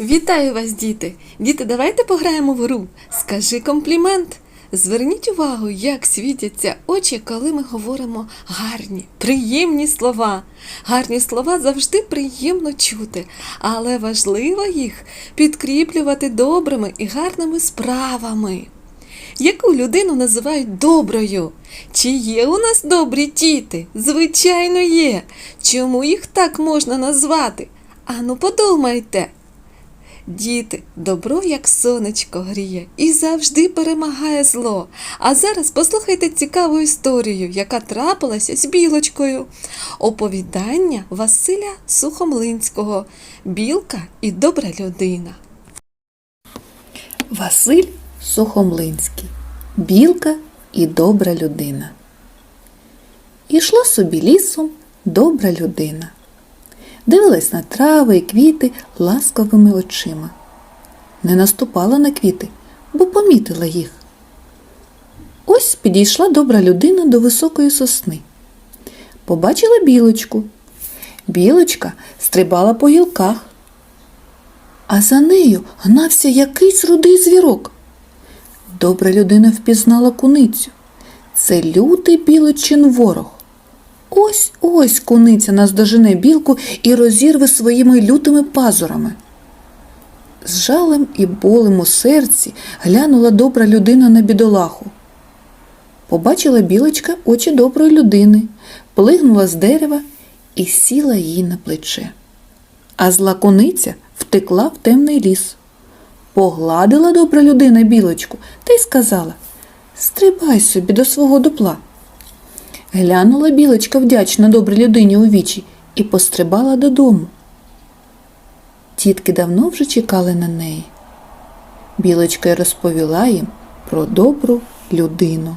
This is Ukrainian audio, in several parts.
Вітаю вас, діти! Діти, давайте пограємо в гру. Скажи комплімент. Зверніть увагу, як світяться очі, коли ми говоримо гарні, приємні слова. Гарні слова завжди приємно чути, але важливо їх підкріплювати добрими і гарними справами. Яку людину називають доброю? Чи є у нас добрі діти? Звичайно, є. Чому їх так можна назвати? Ану, подумайте. Діти, добро як сонечко гріє і завжди перемагає зло. А зараз послухайте цікаву історію, яка трапилася з білочкою. Оповідання Василя Сухомлинського Білка і добра людина. Василь Сухомлинський, білка і добра людина. Ішла собі лісом добра людина. Дивилась на трави і квіти ласковими очима. Не наступала на квіти, бо помітила їх. Ось підійшла добра людина до високої сосни. Побачила білочку. Білочка стрибала по гілках, а за нею гнався якийсь рудий звірок. Добра людина впізнала куницю. Це лютий білочин ворог. Ось ось куниця наздожене білку і розірве своїми лютими пазурами. З жалем і болем у серці глянула добра людина на бідолаху. Побачила білочка очі доброї людини, плигнула з дерева і сіла їй на плече. А зла куниця втекла в темний ліс. Погладила добра людина білочку та й сказала Стрибай собі до свого дупла. Глянула білочка вдячна добрій людині у вічі і пострибала додому. Тітки давно вже чекали на неї. Білочка розповіла їм про добру людину.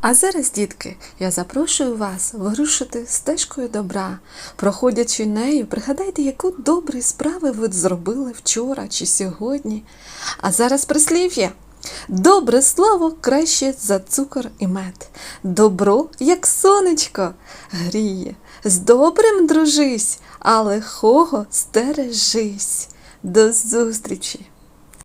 А зараз, дітки, я запрошую вас вирушити стежкою добра. Проходячи нею, пригадайте, яку добрі справи ви зробили вчора чи сьогодні. А зараз прислів'я. Добре слово краще за цукор і мед. Добро, як сонечко, гріє. З добрим дружись, а лихого стережись. До зустрічі!